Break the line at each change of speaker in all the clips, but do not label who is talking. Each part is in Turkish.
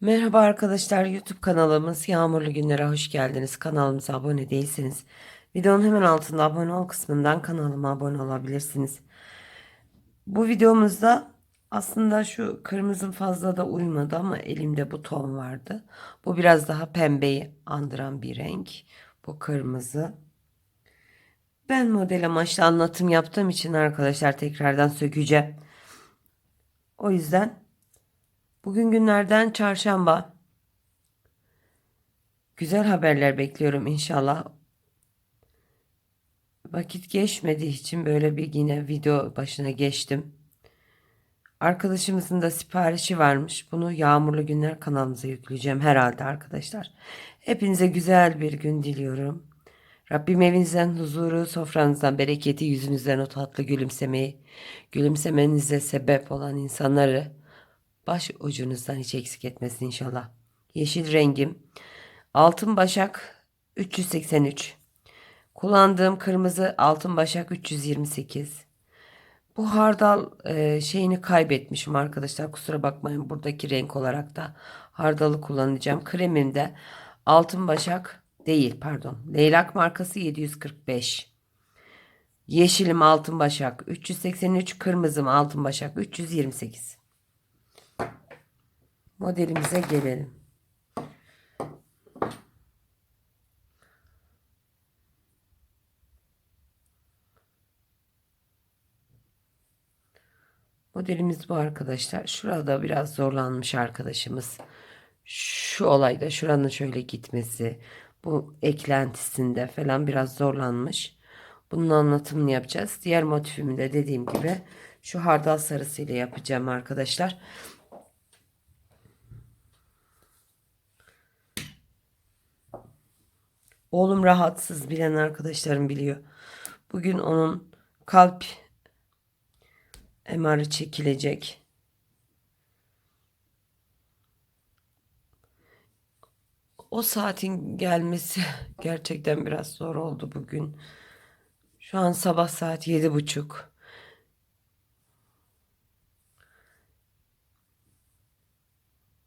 Merhaba arkadaşlar YouTube kanalımız Yağmurlu Günlere hoş geldiniz. Kanalımıza abone değilseniz videonun hemen altında abone ol kısmından kanalıma abone olabilirsiniz. Bu videomuzda aslında şu kırmızı fazla da uymadı ama elimde bu ton vardı. Bu biraz daha pembeyi andıran bir renk. Bu kırmızı. Ben model amaçlı anlatım yaptığım için arkadaşlar tekrardan sökeceğim. O yüzden Bugün günlerden çarşamba. Güzel haberler bekliyorum inşallah. Vakit geçmediği için böyle bir yine video başına geçtim. Arkadaşımızın da siparişi varmış. Bunu Yağmurlu Günler kanalımıza yükleyeceğim herhalde arkadaşlar. Hepinize güzel bir gün diliyorum. Rabbim evinizden huzuru, sofranızdan bereketi, yüzünüzden o tatlı gülümsemeyi, gülümsemenize sebep olan insanları baş ucunuzdan hiç eksik etmesin inşallah. Yeşil rengim. Altın Başak 383. Kullandığım kırmızı Altın Başak 328. Bu hardal e, şeyini kaybetmişim arkadaşlar. Kusura bakmayın buradaki renk olarak da hardalı kullanacağım. Kremimde Altın Başak değil pardon. Leylak markası 745. Yeşilim Altın Başak 383. Kırmızım Altın Başak 328. Modelimize gelelim. Modelimiz bu arkadaşlar. Şurada biraz zorlanmış arkadaşımız. Şu olayda şuranın şöyle gitmesi, bu eklentisinde falan biraz zorlanmış. Bunun anlatımını yapacağız. Diğer motifimi de dediğim gibi şu hardal sarısıyla yapacağım arkadaşlar. Oğlum rahatsız bilen arkadaşlarım biliyor. Bugün onun kalp MR'ı çekilecek. O saatin gelmesi gerçekten biraz zor oldu bugün. Şu an sabah saat yedi buçuk.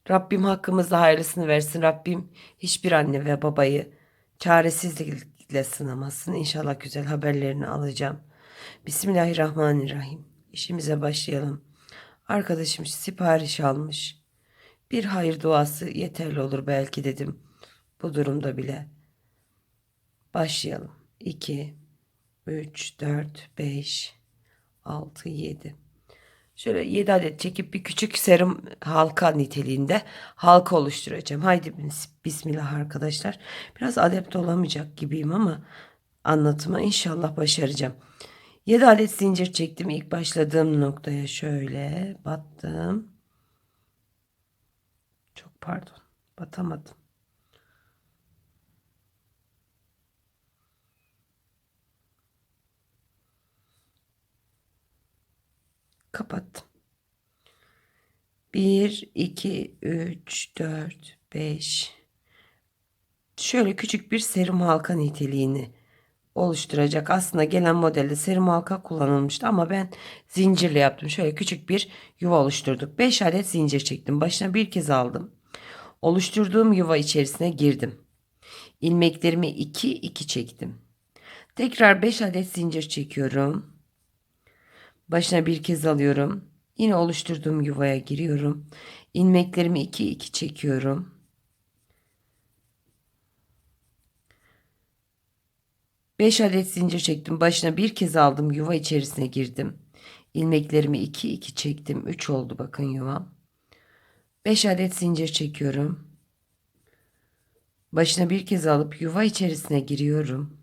Rabbim hakkımızda hayırlısını versin. Rabbim hiçbir anne ve babayı çaresizlikle sınamasın. İnşallah güzel haberlerini alacağım. Bismillahirrahmanirrahim. İşimize başlayalım. Arkadaşım sipariş almış. Bir hayır duası yeterli olur belki dedim. Bu durumda bile. Başlayalım. 2, 3, 4, 5, 6, 7. Şöyle 7 adet çekip bir küçük serum halka niteliğinde halka oluşturacağım. Haydi bismillah arkadaşlar. Biraz adept olamayacak gibiyim ama anlatıma inşallah başaracağım. 7 adet zincir çektim. İlk başladığım noktaya şöyle battım. Çok pardon. Batamadım. Kapattım. 1, 2, 3, 4, 5. Şöyle küçük bir serum halka niteliğini oluşturacak. Aslında gelen modelde serum halka kullanılmıştı ama ben zincirle yaptım. Şöyle küçük bir yuva oluşturduk. 5 adet zincir çektim. Başına bir kez aldım. Oluşturduğum yuva içerisine girdim. İlmeklerimi 2 2 çektim. Tekrar 5 adet zincir çekiyorum. Başına bir kez alıyorum. Yine oluşturduğum yuvaya giriyorum. İlmeklerimi 2 2 çekiyorum. Beş adet zincir çektim. Başına bir kez aldım. Yuva içerisine girdim. İlmeklerimi 2 2 çektim. 3 oldu bakın yuvam. 5 adet zincir çekiyorum. Başına bir kez alıp yuva içerisine giriyorum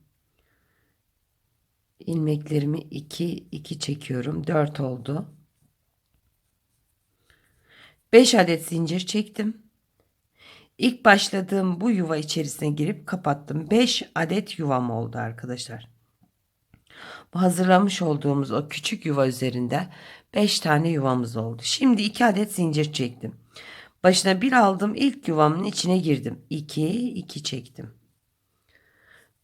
ilmeklerimi 2 2 çekiyorum. 4 oldu. 5 adet zincir çektim. İlk başladığım bu yuva içerisine girip kapattım. 5 adet yuvam oldu arkadaşlar. Bu hazırlamış olduğumuz o küçük yuva üzerinde 5 tane yuvamız oldu. Şimdi 2 adet zincir çektim. Başına bir aldım ilk yuvamın içine girdim. 2 2 çektim.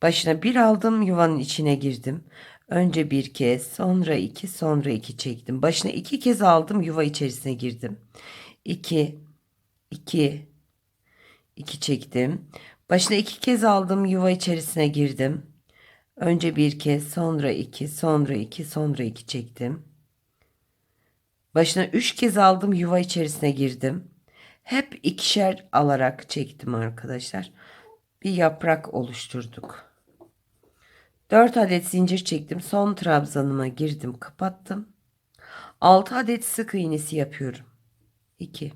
Başına bir aldım yuvanın içine girdim. Önce bir kez sonra iki sonra iki çektim. Başına iki kez aldım yuva içerisine girdim. 2 2 2 çektim. Başına iki kez aldım yuva içerisine girdim. Önce bir kez sonra iki sonra iki sonra iki çektim. Başına üç kez aldım yuva içerisine girdim. Hep ikişer alarak çektim arkadaşlar. Bir yaprak oluşturduk. 4 adet zincir çektim. Son trabzanıma girdim, kapattım. 6 adet sık iğnesi yapıyorum. 2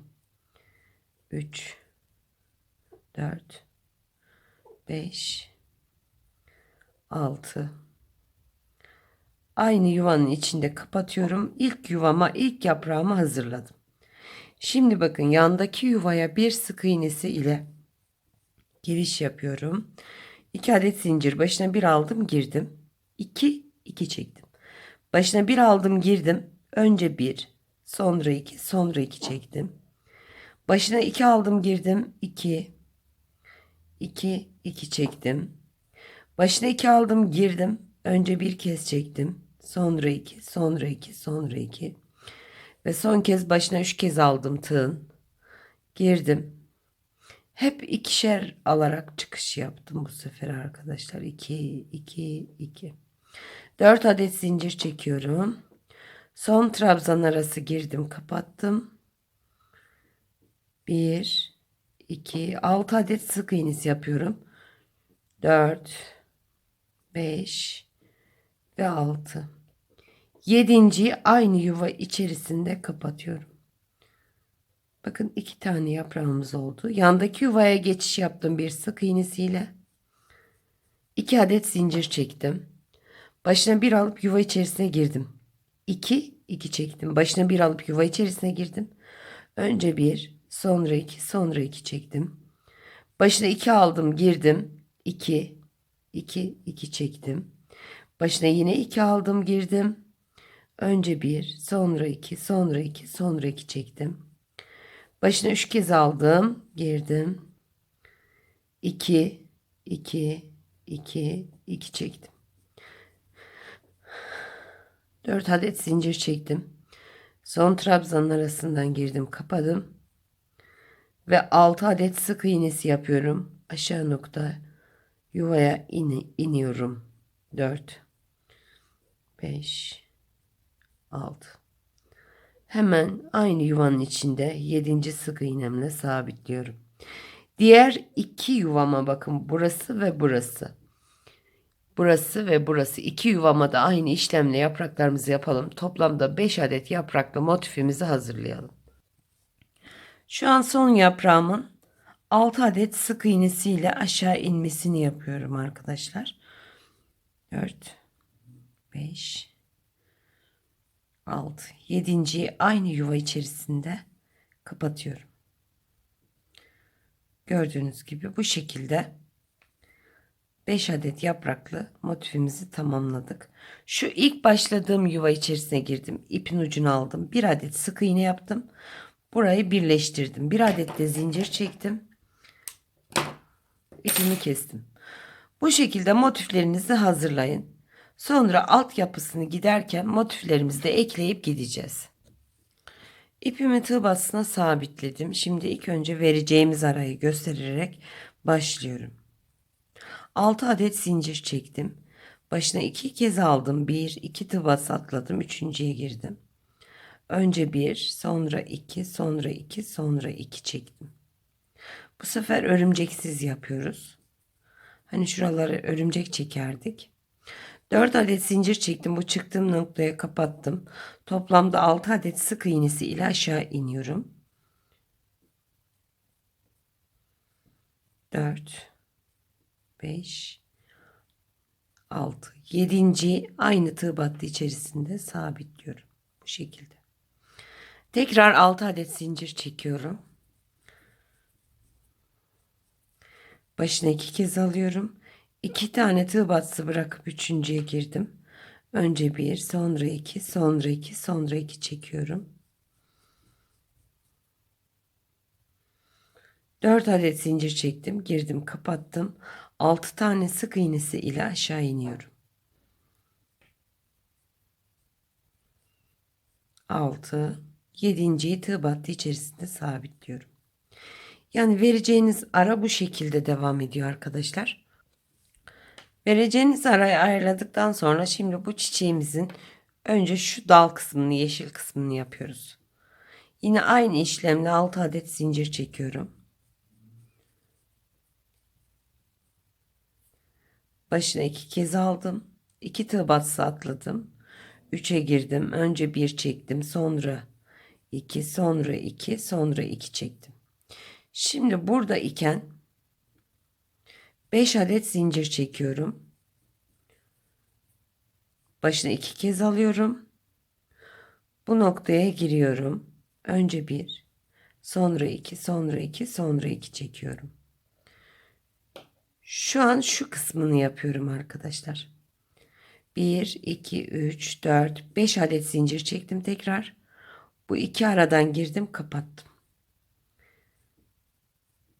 3 4 5 6 Aynı yuvanın içinde kapatıyorum. İlk yuvama, ilk yaprağımı hazırladım. Şimdi bakın yandaki yuvaya bir sık iğnesi ile giriş yapıyorum. 2 adet zincir başına bir aldım girdim. 2 2 çektim. Başına bir aldım girdim. Önce bir, sonra iki, sonra iki çektim. Başına iki aldım girdim. 2 2 2 çektim. Başına iki aldım girdim. Önce bir kez çektim. Sonra iki, sonra iki, sonra iki. Ve son kez başına üç kez aldım tığın. Girdim. Hep ikişer alarak çıkış yaptım bu sefer arkadaşlar. 2, 2, 2. 4 adet zincir çekiyorum. Son trabzan arası girdim kapattım. 1, 2, 6 adet sık iğnesi yapıyorum. 4, 5 ve 6. Yedinciyi aynı yuva içerisinde kapatıyorum. Bakın iki tane yaprağımız oldu. Yandaki yuvaya geçiş yaptım bir sık iğnesiyle. 2 adet zincir çektim. Başına bir alıp yuva içerisine girdim. 2 2 çektim. Başına bir alıp yuva içerisine girdim. Önce bir, sonra iki, sonra iki çektim. Başına iki aldım, girdim. 2 2 2 çektim. Başına yine iki aldım, girdim. Önce bir, sonra iki, sonra iki, sonra iki çektim. Başına üç kez aldım, girdim. 2 2 2 2 çektim. 4 adet zincir çektim. Son trabzanın arasından girdim, kapadım. Ve 6 adet sık iğnesi yapıyorum. Aşağı nokta yuvaya in, iniyorum. 4 5 6 Hemen aynı yuvanın içinde 7. sık iğnemle sabitliyorum. Diğer iki yuvama bakın burası ve burası. Burası ve burası iki yuvama da aynı işlemle yapraklarımızı yapalım. Toplamda 5 adet yapraklı motifimizi hazırlayalım. Şu an son yaprağımın 6 adet sık iğnesiyle aşağı inmesini yapıyorum arkadaşlar. 4 5 6 7. aynı yuva içerisinde kapatıyorum. Gördüğünüz gibi bu şekilde 5 adet yapraklı motifimizi tamamladık. Şu ilk başladığım yuva içerisine girdim. İpin ucunu aldım. Bir adet sık iğne yaptım. Burayı birleştirdim. Bir adet de zincir çektim. İpimi kestim. Bu şekilde motiflerinizi hazırlayın. Sonra altyapısını giderken motiflerimizi de ekleyip gideceğiz. İpimi tığ bastına sabitledim. Şimdi ilk önce vereceğimiz arayı göstererek başlıyorum. 6 adet zincir çektim. Başına iki kez aldım. 1, 2 tığ bas atladım. Üçüncüye girdim. Önce 1, sonra 2, sonra 2, sonra 2 çektim. Bu sefer örümceksiz yapıyoruz. Hani şuraları örümcek çekerdik. 4 adet zincir çektim. Bu çıktığım noktaya kapattım. Toplamda 6 adet sık iğnesi ile aşağı iniyorum. 4 5 6 7. aynı tığ battı içerisinde sabitliyorum. Bu şekilde. Tekrar 6 adet zincir çekiyorum. Başına iki kez alıyorum. İki tane tığ batsı bırakıp üçüncüye girdim. Önce bir, sonra iki, sonra iki, sonra iki çekiyorum. Dört adet zincir çektim, girdim, kapattım. Altı tane sık iğnesi ile aşağı iniyorum. Altı, yedinciyi tığ battı içerisinde sabitliyorum. Yani vereceğiniz ara bu şekilde devam ediyor arkadaşlar. Vereceğiniz arayı ayarladıktan sonra şimdi bu çiçeğimizin önce şu dal kısmını yeşil kısmını yapıyoruz. Yine aynı işlemle 6 adet zincir çekiyorum. Başına iki kez aldım. 2 tığ batısı atladım. 3'e girdim. Önce 1 çektim. Sonra 2, sonra 2, sonra 2 çektim. Şimdi burada iken 5 adet zincir çekiyorum. Başına iki kez alıyorum. Bu noktaya giriyorum. Önce bir, sonra iki, sonra iki, sonra iki çekiyorum. Şu an şu kısmını yapıyorum arkadaşlar. 1, 2, 3, 4, 5 adet zincir çektim tekrar. Bu iki aradan girdim kapattım.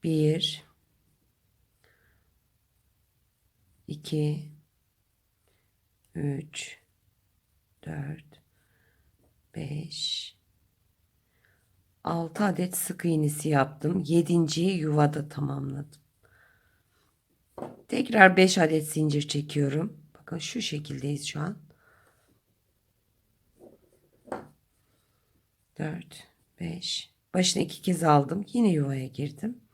1 2 3 4 5 6 adet sık iğnesi yaptım. 7.yi yuvada tamamladım. Tekrar 5 adet zincir çekiyorum. Bakın şu şekildeyiz şu an. 4 5 başına iki kez aldım. Yine yuvaya girdim.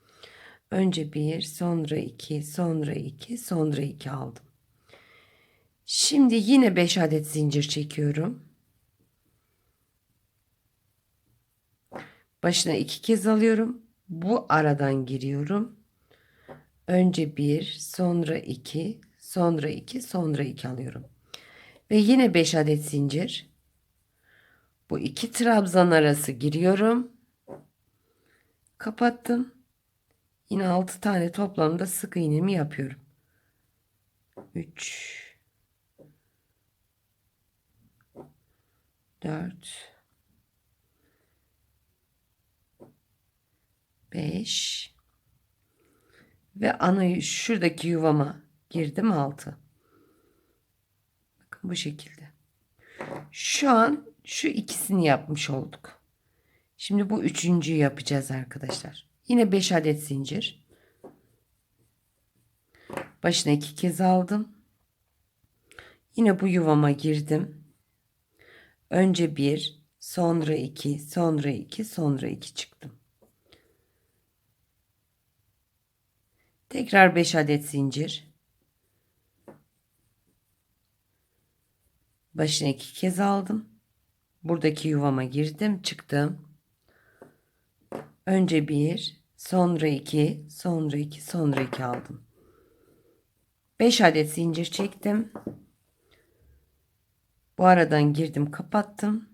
Önce bir, sonra iki, sonra iki, sonra iki aldım. Şimdi yine 5 adet zincir çekiyorum. Başına iki kez alıyorum. Bu aradan giriyorum. Önce bir, sonra iki, sonra iki, sonra iki alıyorum. Ve yine 5 adet zincir. Bu iki trabzan arası giriyorum. Kapattım. Yine 6 tane toplamda sık iğnemi yapıyorum. 3 4 5 ve ana şuradaki yuvama girdim 6. Bakın bu şekilde. Şu an şu ikisini yapmış olduk. Şimdi bu üçüncüyü yapacağız arkadaşlar. Yine 5 adet zincir. Başına iki kez aldım. Yine bu yuvama girdim. Önce bir, sonra iki, sonra iki, sonra iki çıktım. Tekrar 5 adet zincir. Başına iki kez aldım. Buradaki yuvama girdim, çıktım. Önce bir, sonra iki, sonra iki, sonra iki aldım. Beş adet zincir çektim. Bu aradan girdim, kapattım.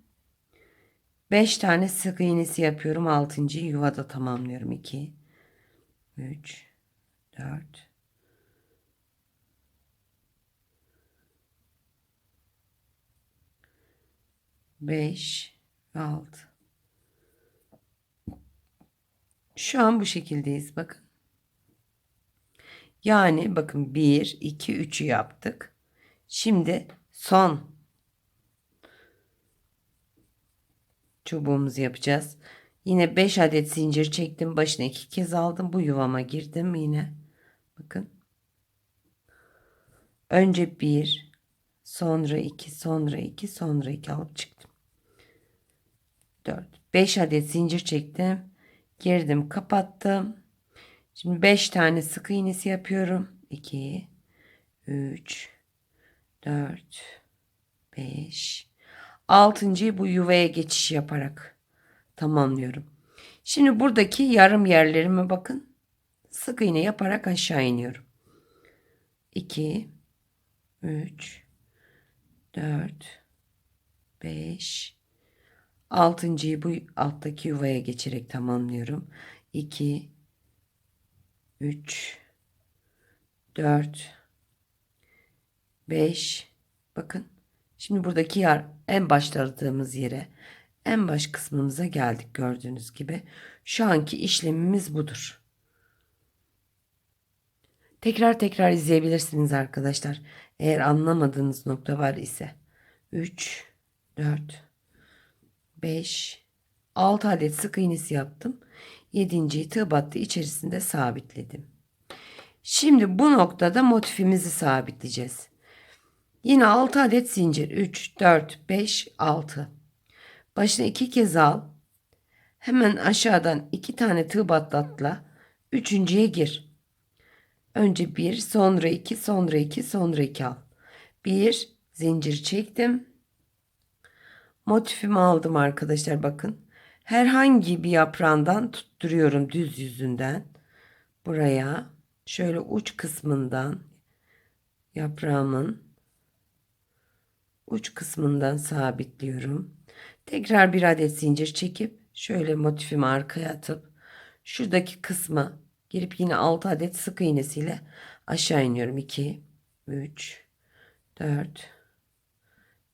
Beş tane sık iğnesi yapıyorum. Altıncıyı yuvada tamamlıyorum. 2 3 4 5 6 Şu an bu şekildeyiz bakın. Yani bakın 1, 2, 3'ü yaptık. Şimdi son çubuğumuzu yapacağız. Yine 5 adet zincir çektim. Başına 2 kez aldım. Bu yuvama girdim yine. Bakın. Önce 1, sonra 2, sonra 2, sonra 2 alıp çıktım. 4, 5 adet zincir çektim girdim kapattım. Şimdi 5 tane sık iğnesi yapıyorum. 2 3 4 5 altıncıyı bu yuvaya geçiş yaparak tamamlıyorum. Şimdi buradaki yarım yerlerime bakın. Sık iğne yaparak aşağı iniyorum. 2 3 4 5 Altıncıyı bu alttaki yuvaya geçerek tamamlıyorum. 2 3 4 5 bakın şimdi buradaki yer en başladığımız yere en baş kısmımıza geldik gördüğünüz gibi. Şu anki işlemimiz budur. Tekrar tekrar izleyebilirsiniz arkadaşlar. Eğer anlamadığınız nokta var ise. 3 4 5 6 adet sık iğnesi yaptım. Yedinciyi tığ battı içerisinde sabitledim. Şimdi bu noktada motifimizi sabitleyeceğiz. Yine 6 adet zincir. 3, 4, 5, 6. Başına iki kez al. Hemen aşağıdan iki tane tığ batlatla. Üçüncüye gir. Önce bir, sonra iki, sonra iki, sonra iki al. Bir zincir çektim. Motifimi aldım arkadaşlar bakın. Herhangi bir yaprağından tutturuyorum düz yüzünden. Buraya şöyle uç kısmından yaprağımın uç kısmından sabitliyorum. Tekrar bir adet zincir çekip şöyle motifimi arkaya atıp şuradaki kısma girip yine 6 adet sık iğnesiyle aşağı iniyorum. 2 3 4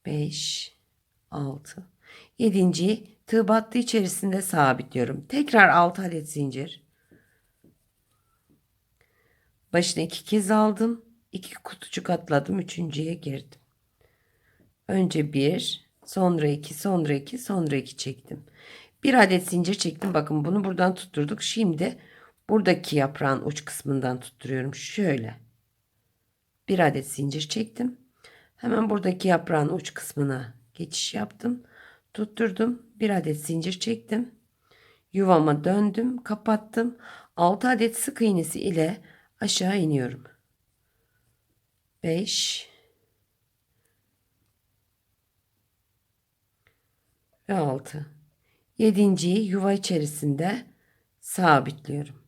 5 6 7. tığ battı içerisinde sabitliyorum. Tekrar 6 adet zincir. Başına iki kez aldım. iki kutucuk atladım. Üçüncüye girdim. Önce bir, sonra iki, sonra iki, sonra iki çektim. Bir adet zincir çektim. Bakın bunu buradan tutturduk. Şimdi buradaki yaprağın uç kısmından tutturuyorum. Şöyle. Bir adet zincir çektim. Hemen buradaki yaprağın uç kısmına geçiş yaptım. Tutturdum. Bir adet zincir çektim. Yuvama döndüm. Kapattım. 6 adet sık iğnesi ile aşağı iniyorum. 5 ve 6. Yedinciyi yuva içerisinde sabitliyorum.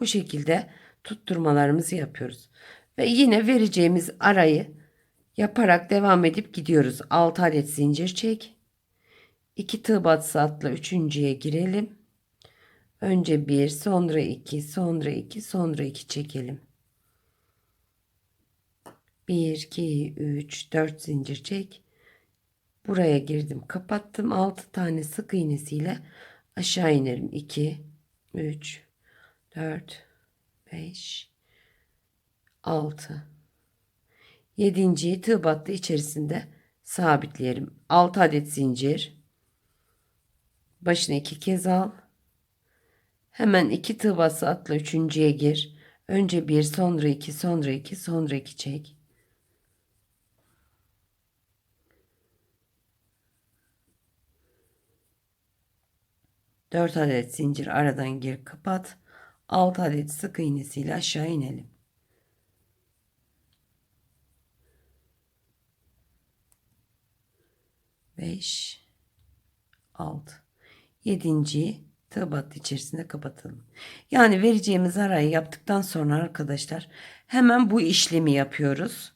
Bu şekilde tutturmalarımızı yapıyoruz. Ve yine vereceğimiz arayı yaparak devam edip gidiyoruz. 6 adet zincir çek. 2 tığ batsı atla üçüncüye girelim. Önce 1, sonra 2, sonra 2, sonra 2 çekelim. 1, 2, 3, 4 zincir çek. Buraya girdim, kapattım. 6 tane sık iğnesiyle aşağı inerim. 2, 3, 4, 5, 6. 7. tığ battı içerisinde sabitleyelim. 6 adet zincir. Başına 2 kez al. Hemen 2 tığ bası atla üçüncüye gir. Önce 1, sonra 2, sonra 2, sonra 2 çek. Dört adet zincir aradan gir kapat. 6 adet sık iğnesiyle aşağı inelim. Beş, altı, yedinci tığ battı içerisinde kapatalım. Yani vereceğimiz arayı yaptıktan sonra arkadaşlar hemen bu işlemi yapıyoruz.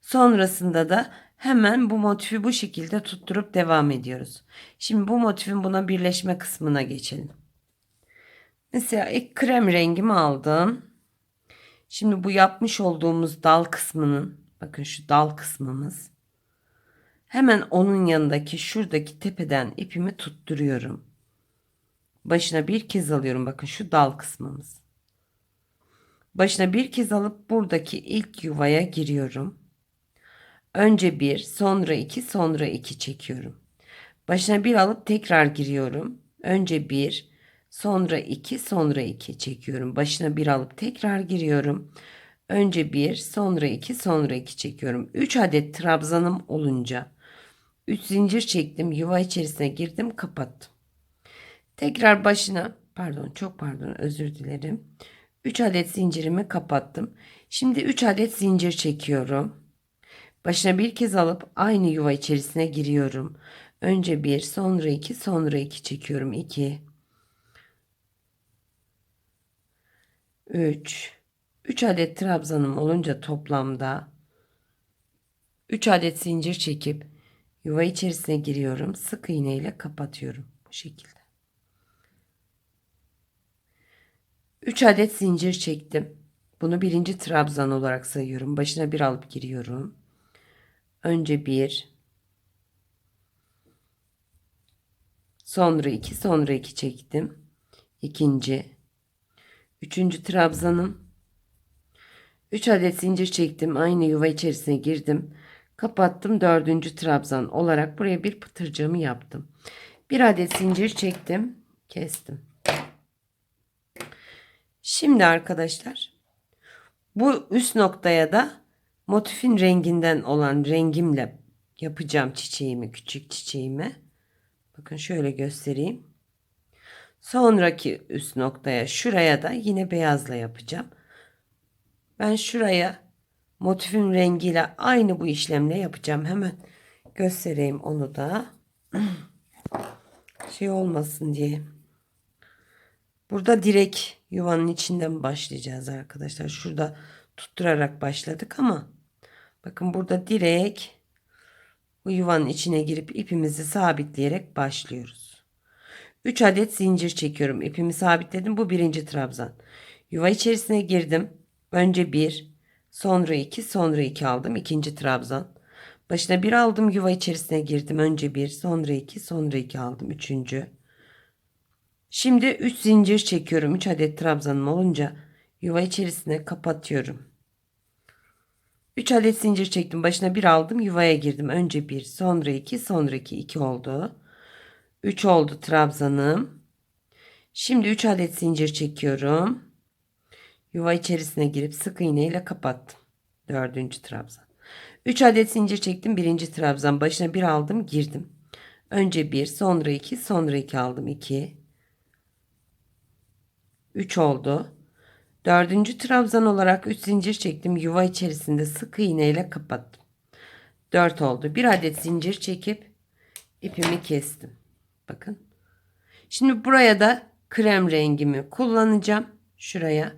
Sonrasında da hemen bu motifi bu şekilde tutturup devam ediyoruz. Şimdi bu motifin buna birleşme kısmına geçelim. Mesela ilk krem rengimi aldım. Şimdi bu yapmış olduğumuz dal kısmının bakın şu dal kısmımız. Hemen onun yanındaki şuradaki tepeden ipimi tutturuyorum. Başına bir kez alıyorum bakın şu dal kısmımız. Başına bir kez alıp buradaki ilk yuvaya giriyorum. Önce bir, sonra iki, sonra iki çekiyorum. Başına bir alıp tekrar giriyorum. Önce bir, sonra iki, sonra iki çekiyorum. Başına bir alıp tekrar giriyorum. Önce bir, sonra iki, sonra iki çekiyorum. 3 adet trabzanım olunca 3 zincir çektim. Yuva içerisine girdim, kapattım. Tekrar başına, pardon, çok pardon, özür dilerim. 3 adet zincirimi kapattım. Şimdi 3 adet zincir çekiyorum. Başına bir kez alıp aynı yuva içerisine giriyorum. Önce bir, sonra iki, sonra iki çekiyorum. 2 3 3 adet trabzanım olunca toplamda 3 adet zincir çekip yuva içerisine giriyorum. Sık iğne ile kapatıyorum bu şekilde. 3 adet zincir çektim. Bunu birinci trabzan olarak sayıyorum. Başına bir alıp giriyorum. Önce bir, sonra iki, sonra iki çektim. İkinci, üçüncü trabzanım. Üç adet zincir çektim. Aynı yuva içerisine girdim. Kapattım. Dördüncü trabzan olarak buraya bir pıtırcığımı yaptım. Bir adet zincir çektim. Kestim. Şimdi arkadaşlar bu üst noktaya da motifin renginden olan rengimle yapacağım çiçeğimi, küçük çiçeğimi. Bakın şöyle göstereyim. Sonraki üst noktaya şuraya da yine beyazla yapacağım. Ben şuraya motifin rengiyle aynı bu işlemle yapacağım. Hemen göstereyim onu da. Şey olmasın diye. Burada direk yuvanın içinden başlayacağız arkadaşlar. Şurada tutturarak başladık ama bakın burada direk bu yuvanın içine girip ipimizi sabitleyerek başlıyoruz. 3 adet zincir çekiyorum. İpimi sabitledim. Bu birinci trabzan. Yuva içerisine girdim. Önce 1, sonra 2, sonra 2 aldım. İkinci trabzan. Başına 1 aldım. Yuva içerisine girdim. Önce 1, sonra 2, sonra 2 aldım. Üçüncü. Şimdi 3 zincir çekiyorum. 3 adet trabzanım olunca yuva içerisine kapatıyorum. 3 adet zincir çektim. Başına 1 aldım. Yuvaya girdim. Önce 1, sonra 2, sonra 2, 2 oldu. 3 oldu trabzanım. Şimdi 3 adet zincir çekiyorum. Yuva içerisine girip sık iğne ile kapattım. Dördüncü trabzan. 3 adet zincir çektim. Birinci trabzan. Başına 1 aldım. Girdim. Önce 1, sonra 2, sonra 2 aldım. 2. 3 oldu. Dördüncü trabzan olarak 3 zincir çektim. Yuva içerisinde sık iğne ile kapattım. 4 oldu. Bir adet zincir çekip ipimi kestim. Bakın. Şimdi buraya da krem rengimi kullanacağım. Şuraya.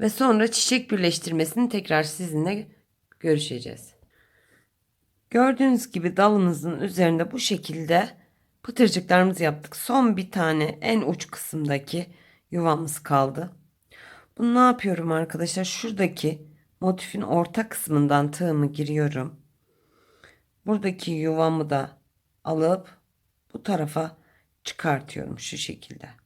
Ve sonra çiçek birleştirmesini tekrar sizinle görüşeceğiz. Gördüğünüz gibi dalımızın üzerinde bu şekilde pıtırcıklarımızı yaptık. Son bir tane en uç kısımdaki yuvamız kaldı. Bunu ne yapıyorum arkadaşlar? Şuradaki motifin orta kısmından tığımı giriyorum. Buradaki yuvamı da alıp bu tarafa çıkartıyorum şu şekilde.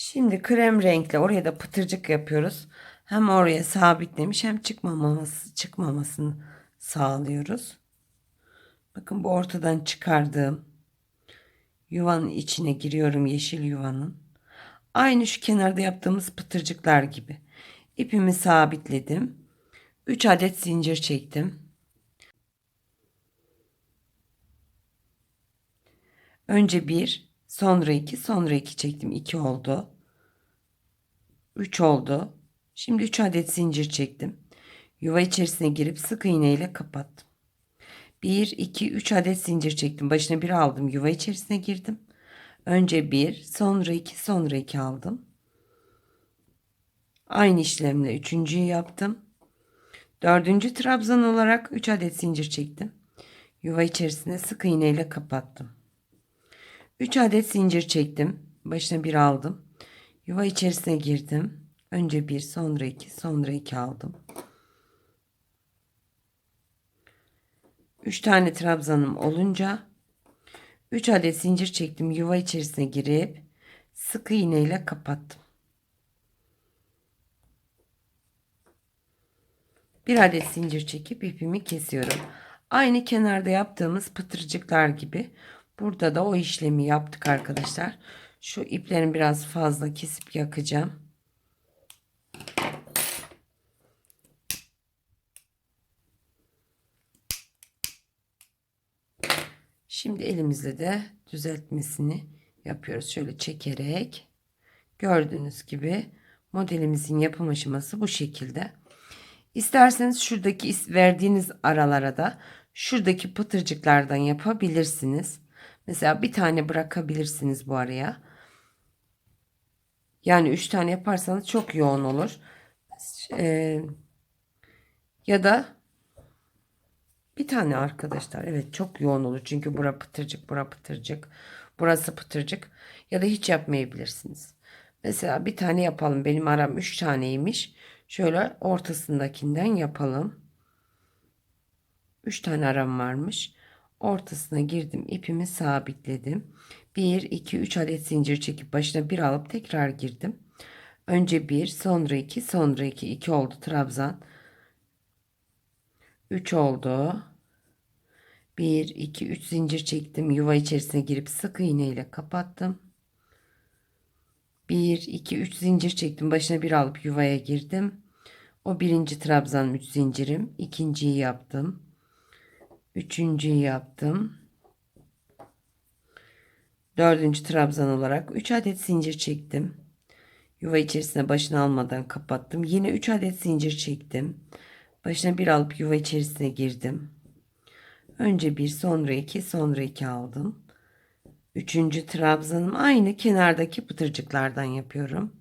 Şimdi krem renkle oraya da pıtırcık yapıyoruz. Hem oraya sabitlemiş hem çıkmaması, çıkmamasını sağlıyoruz. Bakın bu ortadan çıkardığım yuvanın içine giriyorum yeşil yuvanın. Aynı şu kenarda yaptığımız pıtırcıklar gibi. İpimi sabitledim. 3 adet zincir çektim. Önce 1, sonra 2, sonra 2 çektim. 2 oldu. 3 oldu. Şimdi 3 adet zincir çektim. Yuva içerisine girip sık iğne ile kapattım. 1, 2, 3 adet zincir çektim. Başına bir aldım. Yuva içerisine girdim. Önce 1, sonra 2, sonra 2 aldım. Aynı işlemle üçüncüyü yaptım. Dördüncü trabzan olarak 3 adet zincir çektim. Yuva içerisine sık iğne ile kapattım. 3 adet zincir çektim. Başına bir aldım. Yuva içerisine girdim. Önce bir, sonra iki, sonra iki aldım. 3 tane trabzanım olunca 3 adet zincir çektim. Yuva içerisine girip sık iğne ile kapattım. Bir adet zincir çekip ipimi kesiyorum. Aynı kenarda yaptığımız pıtırcıklar gibi burada da o işlemi yaptık arkadaşlar. Şu iplerini biraz fazla kesip yakacağım. Şimdi elimizle de düzeltmesini yapıyoruz. Şöyle çekerek gördüğünüz gibi modelimizin yapım aşaması bu şekilde. İsterseniz şuradaki verdiğiniz aralara da şuradaki pıtırcıklardan yapabilirsiniz. Mesela bir tane bırakabilirsiniz bu araya. Yani üç tane yaparsanız çok yoğun olur. Ee, ya da bir tane arkadaşlar. Evet çok yoğun olur. Çünkü bura pıtırcık, bura pıtırcık. Burası pıtırcık. Ya da hiç yapmayabilirsiniz. Mesela bir tane yapalım. Benim aram 3 taneymiş. Şöyle ortasındakinden yapalım. 3 tane aram varmış. Ortasına girdim. ipimi sabitledim. 1, 2, 3 adet zincir çekip başına bir alıp tekrar girdim. Önce 1, sonra 2, sonra 2. 2 oldu trabzan. 3 oldu. 1, 2, 3 zincir çektim. Yuva içerisine girip sık iğne ile kapattım. 1, 2, 3 zincir çektim. Başına bir alıp yuvaya girdim. O birinci trabzanım 3 zincirim. İkinciyi yaptım. Üçüncüyü yaptım. Dördüncü trabzan olarak 3 adet zincir çektim. Yuva içerisine başını almadan kapattım. Yine 3 adet zincir çektim. Başına bir alıp yuva içerisine girdim. Önce bir sonra iki sonra iki aldım. Üçüncü trabzanım aynı kenardaki pıtırcıklardan yapıyorum.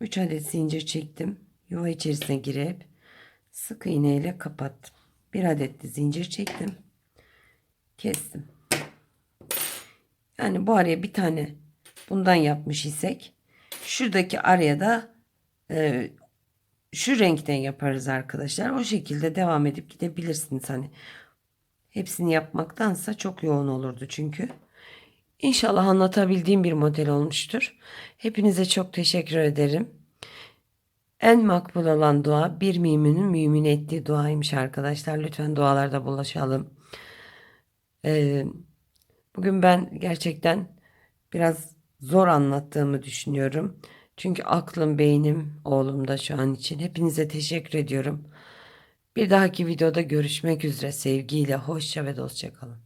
3 adet zincir çektim. Yuva içerisine girip sık iğne ile kapattım. Bir adet de zincir çektim. Kestim. Yani bu araya bir tane bundan yapmış isek şuradaki araya da e, şu renkten yaparız arkadaşlar. O şekilde devam edip gidebilirsiniz. Hani hepsini yapmaktansa çok yoğun olurdu çünkü. İnşallah anlatabildiğim bir model olmuştur. Hepinize çok teşekkür ederim. En makbul olan dua bir müminin mümin ettiği duaymış arkadaşlar. Lütfen dualarda bulaşalım. Ee, bugün ben gerçekten biraz zor anlattığımı düşünüyorum. Çünkü aklım, beynim oğlumda şu an için. Hepinize teşekkür ediyorum. Bir dahaki videoda görüşmek üzere. Sevgiyle, hoşça ve dostça kalın.